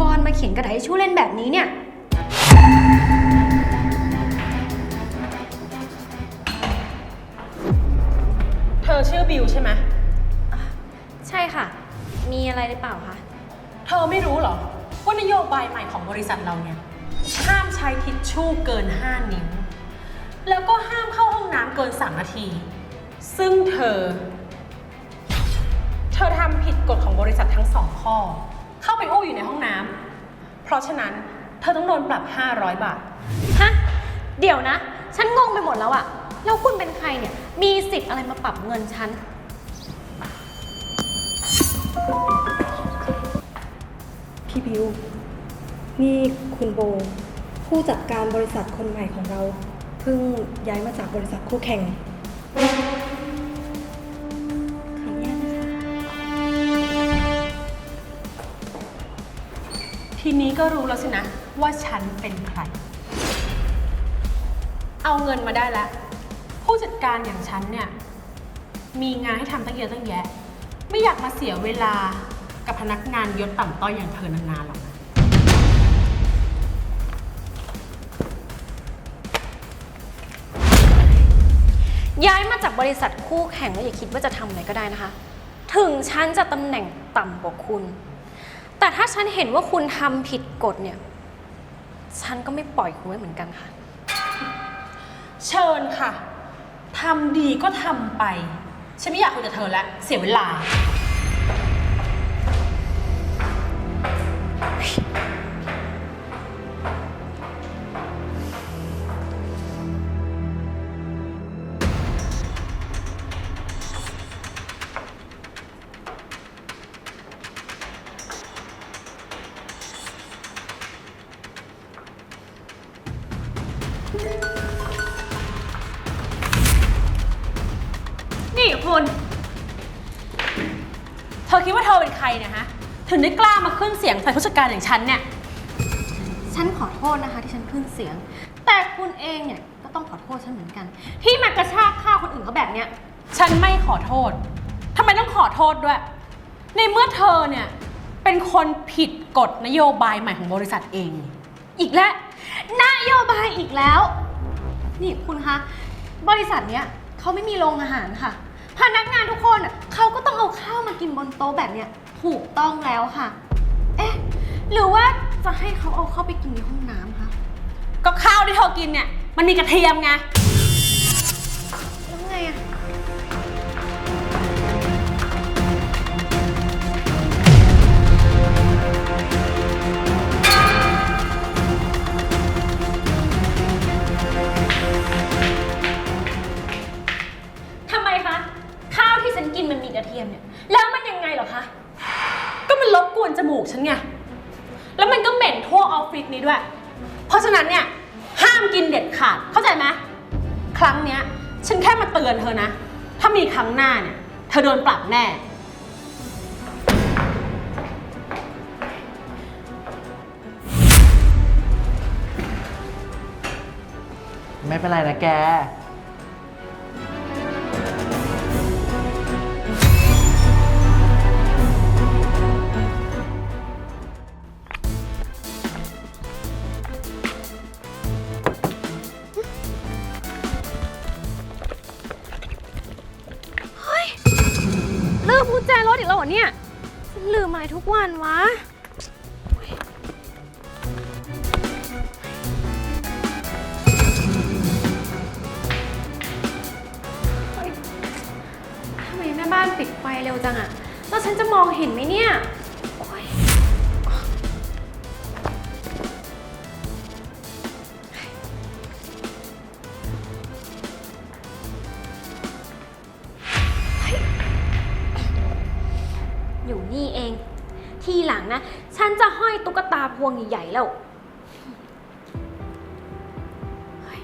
บอลมาเขียนกระดาษให้ชู่เล่นแบบนี้เนี่ย เธอชื่อบิวใช่ไหม ใช่ค่ะ มีอะไรหรือเปล่าคะ เธอไม่รู้เหรอ ว่านโยบายใหม่ของบริษัทเราเนี่ย ห้ามใช้ทิชชู่เกิน 5 นิ้ว แล้วก็ห้ามเข้าห้องน้ำเกิน 3 นาที ซึ่งเธอ เธอทำผิดกฎของบริษัททั้งสองข้อเข้า ไปอู้อยู่ในห้องน้ำเพราะฉะนั้นเธอต้องโดนปรับ 500 บาท ฮะ เดี๋ยวนะ ฉันงงไปหมดแล้วอะแล้วคุณเป็นใครเนี่ย มีสิทธิ์อะไรมาปรับเงินฉัน พี่บิว นี่คุณโบ ผู้จัดการบริษัทคนใหม่ของเรา เพิ่งย้ายมาจากบริษัทคู่แข่ง ทีนี้ก็รู้แล้วสินะ ว่าฉันเป็นใคร เอาเงินมาได้แล้ว ผู้จัดการอย่างฉันเนี่ย มีงานให้ทำตั้งเยอะตั้งแยะ ไม่อยากมาเสียเวลากับพนักงานยศต่ำต้อยอย่างเธอนานๆหรอกนะ ย้ายมาจากบริษัทคู่แข่งแล้วอย่าคิดว่าจะทำอะไรก็ได้นะคะ ถึงฉันจะตำแหน่งต่ำกว่าคุณ แต่ถ้าฉันเห็นว่าคุณทำผิดกฎเนี่ย ฉันก็ไม่ปล่อยคุณไว้เหมือนกันค่ะ เชิญค่ะ ทำดีก็ทำไป ฉันไม่อยากคุยกับเธอแล้ว เสียเวลา เธอเป็นใครเนี่ยฮะ ถึงได้กล้ามาขึ้นเสียงใส่ผู้จัดการอย่างฉันเนี่ย ฉันขอโทษนะคะที่ฉันขึ้นเสียง แต่คุณเองเนี่ยก็ต้องขอโทษฉันเหมือนกัน ที่มากระชากข้าวคนอื่นเขาแบบเนี้ย ฉันไม่ขอโทษ ทำไมต้องขอโทษด้วย ในเมื่อเธอเนี่ย เป็นคนผิดกฎนโยบายใหม่ของบริษัทเอง อีกแล้วนโยบายอีกแล้ว นี่คุณคะ บริษัทเนี้ยเขาไม่มีโรงอาหารค่ะ พนักงานทุกคนน่ะเขาก็ต้องเอาข้าวมากินบนโต๊ะแบบเนี้ย ถูกต้องแล้วค่ะ เอ๊ะ หรือว่าจะให้เขาเอาเข้าไปกินในห้องน้ำคะ ก็ข้าวที่เธอกินเนี่ย มันมีกระเทียมไง แล้วไงอะทำไมคะ ข้าวที่ฉันกินมันมีกระเทียมเนี่ย แล้วมันยังไงเหรอคะก็มันร บกวนจมูกฉันไง แล้วมันก็เหม็นทั่วออฟฟิศนี้ด้วย เพราะฉะนั้นเนี่ย ห้ามกินเด็ดขาด เข้าใจไหมครั้งเนี้ย ฉันแค่มาเตือนเธอนะ ถ้ามีครั้งหน้าเนี่ย เธอโดนปรับแน่ ไม่เป็นไรนะแก ลืมอะไรทุกวันวะ ทำไมแม่บ้านปิดไฟเร็วจังอะแล้วฉันจะมองเห็นไหมเนี่ย ตุ๊กตาพวงใหญ่ๆแล้วเฮ้ย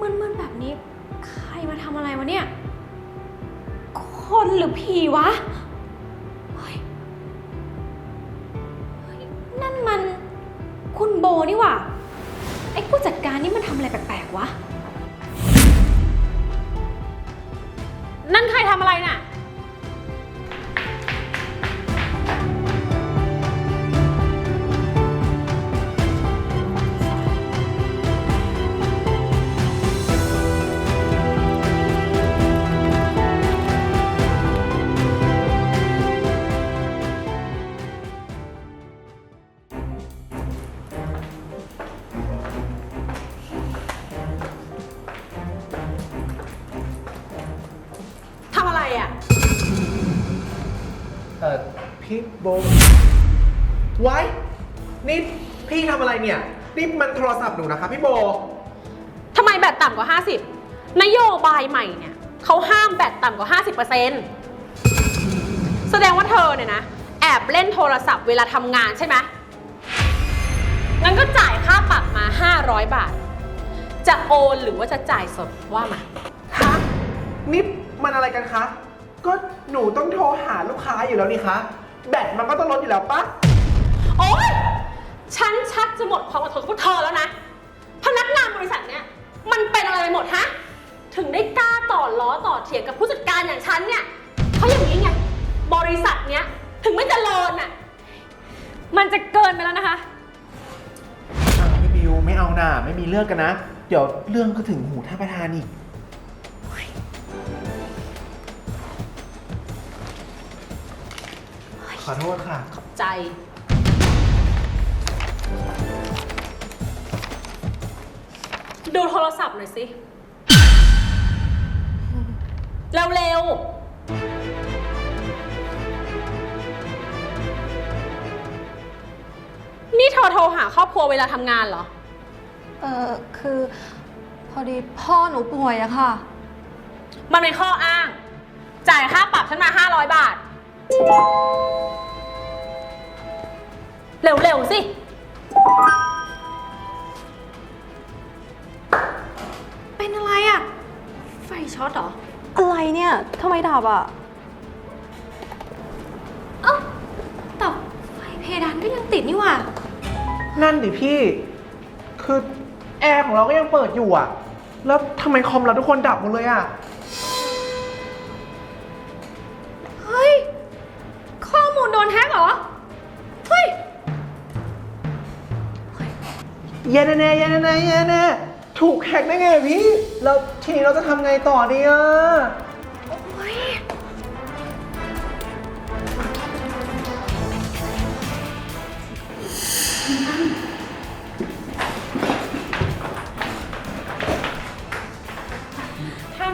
มึนๆแบบนี้ ใครมาทำอะไรวะเนี่ย คนหรือผีวะเฮ้ยเฮ้ยนั่นมันคุณโบนี่หว่า ไอ้ผู้จัดการนี่มันทำอะไรแปลกๆวะ นั่นใครทำอะไรน่ะ โบไว้นี่พี่ทำอะไรเนี่ย นี่มันโทรศัพท์หนูนะคะพี่โบ ทำไมแบตต่ำกว่า 50 นโยบายใหม่เนี่ยเขาห้ามแบตต่ำกว่า 50%แสดงว่าเธอเนี่ยนะ แอบเล่นโทรศัพท์เวลาทำงานใช่ไหมงั้นก็จ่ายค่าปรับมา 500 บาท จะโอนหรือว่าจะจ่ายสดว่ามาฮะนี่มันอะไรกันคะ ก็หนูต้องโทรหาลูกค้าอยู่แล้วนี่คะ แบตมันก็ต้องลดอยู่แล้วปะโอ๊ย ฉันชักจะหมดความอดทนกับพวกเธอแล้วนะ พนักงานบริษัทเนี้ยมันเป็นอะไรไปหมดฮะ ถึงได้กล้าต่อล้อต่อเถียงกับผู้จัดการอย่างฉันเนี่ยเพราะอย่างนี้ไง บริษัทเนี้ยถึงไม่เจริญอะ มันจะเกินไปแล้วนะคะ อ่าพี่บิวไม่เอาหน่าไม่มีเรื่องกันนะ เดี๋ยวเรื่องก็ถึงหูท่านประธานอีก ขอโทษค่ะใจ ดูโทรศัพท์หน่อยสิ เร็วๆ นี่เธอโทรหาครอบครัวเวลาทำงานเหรอ เออคือ พอดีพ่อหนูป่วยอะค่ะ มันเป็นข้ออ้าง จ่ายค่าปรับฉันมา 500 บาท เร็วๆสิ เป็นอะไรอะไฟช็อตเหรอ อะไรเนี่ย ทำไมดับอะเอ้าแต่ไฟเพดานก็ยังติดนี่หว่า นั่นดิพี่ คือแอร์ของเราก็ยังเปิดอยู่อะ แล้วทำไมคอมเราทุกคนดับหมดเลยอะ เย็นแน่ๆเย็นแน่ๆเย็นแน่ๆถูกแฮกได้ไงพี่แล้วทีนี้เราจะทำไงต่อดีอะโอ้ย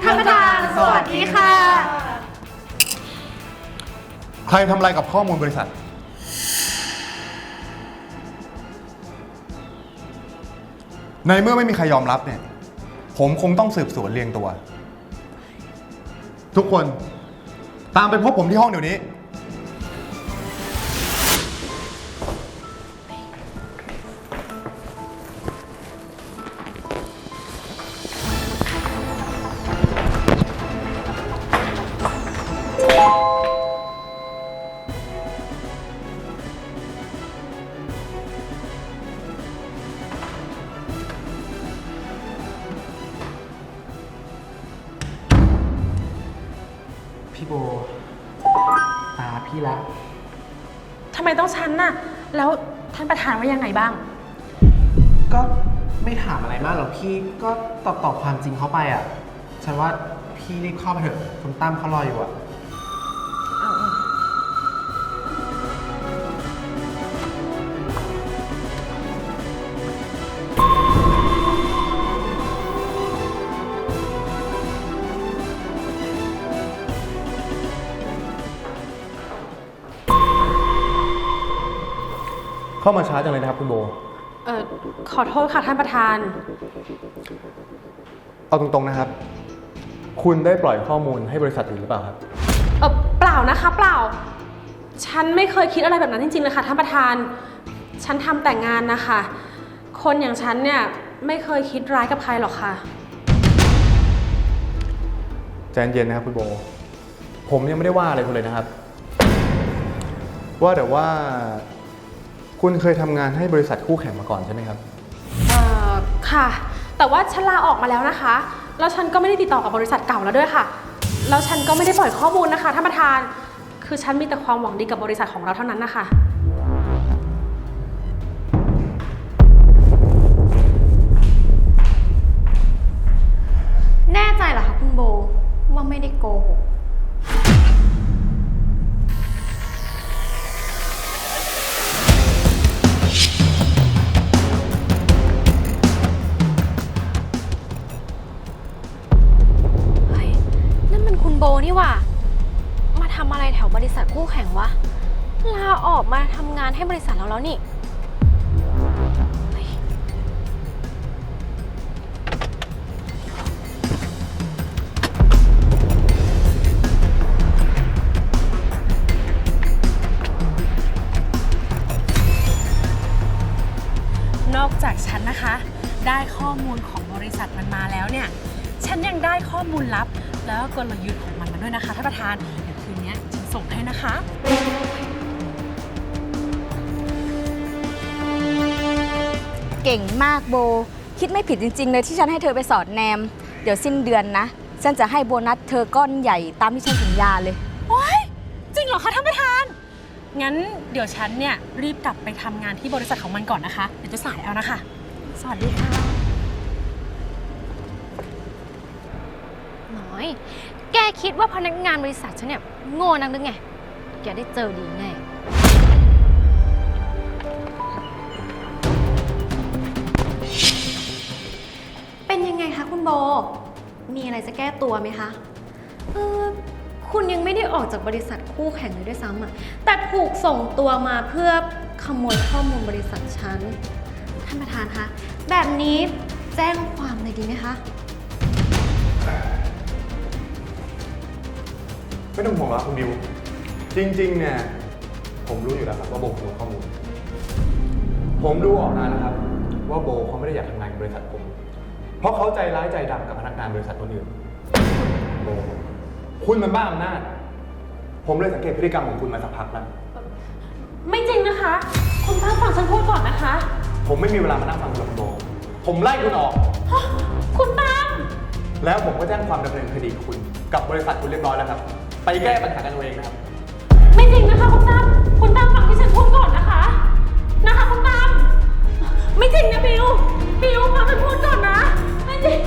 ท่านประธานสวัสดีค่ะ ใครทำอะไรกับข้อมูลบริษัท ในเมื่อไม่มีใครยอมรับเนี่ย ผมคงต้องสืบสวนเรียงตัว ทุกคนตามไปพบผมที่ห้องเดี๋ยวนี้ แล้วท่านประธานว่ายังไงบ้าง ก็ไม่ถามอะไรมากหรอกพี่ก็ตอบตอบความจริงเข้าไปอะ ฉันว่าพี่รีบเข้าไปเถอะคุณตั้มเขารออยู่อะ เข้ามาช้าจังเลยนะครับคุณโบ เออขอโทษค่ะท่านประธาน เอาตรงๆนะครับ คุณได้ปล่อยข้อมูลให้บริษัทอื่นหรือเปล่าครับ เออเปล่านะคะเปล่า ฉันไม่เคยคิดอะไรแบบนั้นจริงๆเลยค่ะท่านประธาน ฉันทำแต่งงานนะคะ คนอย่างฉันเนี่ยไม่เคยคิดร้ายกับใครหรอกค่ะ ใจเย็นๆนะครับคุณโบ ผมยังไม่ได้ว่าอะไรคุณเลยนะครับ ว่าแต่ว่า คุณเคยทำงานให้บริษัทคู่แข่งมาก่อนใช่ไหมครับ เอ่อค่ะ แต่ว่าฉันลาออกมาแล้วนะคะ แล้วฉันก็ไม่ได้ติดต่อกับบริษัทเก่าแล้วด้วยค่ะ แล้วฉันก็ไม่ได้ปล่อยข้อมูลนะคะท่านประธาน คือฉันมีแต่ความหวังดีกับบริษัทของเราเท่านั้นนะคะ แน่ใจเหรอคะคุณโบว่าไม่ได้โกหก โบนี่หว่า มาทำอะไรแถวบริษัทคู่แข่งวะไออกมาทำงานให้บริษัทเราแล้วนี่นอกจากฉันนะคะ ได้ข้อมูลของบริษัทมันมาแล้วเนี่ย ฉันยังได้ข้อมูลลับแล้วก็กลยุทธ์ ของมันมาด้วยนะคะท่านประธานเดี๋ยวคืนนี้ฉันส่งให้นะคะเก่งมากโบ คิดไม่ผิดจริง ๆ เลยที่ฉันให้เธอไปสอนแนม เดี๋ยวสิ้นเดือนนะ ฉันจะให้โบนัสเธอก้อนใหญ่ตามที่ฉันสัญญาเลย โอ๊ยจริงเหรอคะท่านประธาน งั้นเดี๋ยวฉันเนี่ยรีบกลับไปทำงานที่บริษัทของมันก่อนนะคะ เดี๋ยวจะสายเอานะคะ สวัสดีค่ะ น้อย แกคิดว่าพนักงานบริษัทฉันเนี่ยโง่นักหรือไง แกได้เจอดีแน่ เป็นยังไงคะคุณโบ มีอะไรจะแก้ตัวไหมคะ เออ คุณยังไม่ได้ออกจากบริษัทคู่แข่งเลยด้วยซ้ำอะแต่ถูกส่งตัวมาเพื่อขโมยข้อมูลบริษัทฉัน ท่านประธานคะ แบบนี้แจ้งความเลยดีไหมคะ ไม่ต้องห่วงแล้วคุณดิว จริงๆเนี่ยผมรู้อยู่แล้วครับว่าโบขโมยข้อมูล ผมดูออกนานแล้วครับ ว่าโบเขาไม่ได้อยากทำงานกับบริษัทผม เพราะเขาใจร้ายใจดำกับพนักงานบริษัทคนอื่นโบคุณมันบ้าอำนาจผมเลยสังเกตพฤติกรรมของคุณมาสักพักแล้ว ไม่จริงนะคะ คุณตั้งฟังฉันพูดก่อนนะคะผมไม่มีเวลามานั่งฟังคุณหรอกโบผมไล่คุณออกคุณตั้มแล้วผมก็แจ้งความดำเนินคดีคุณกับบริษัทคุณเรียบร้อยแล้วครับ ไปแก้ปัญหากันเองนะครับ ไม่จริงนะคะคุณตั้มคุณตั้มฟังที่ฉันพูดก่อนนะคะ นะคะคุณตั้มไม่จริงนะบิวบิวฟังฉันพูดก่อนนะ ไม่จริง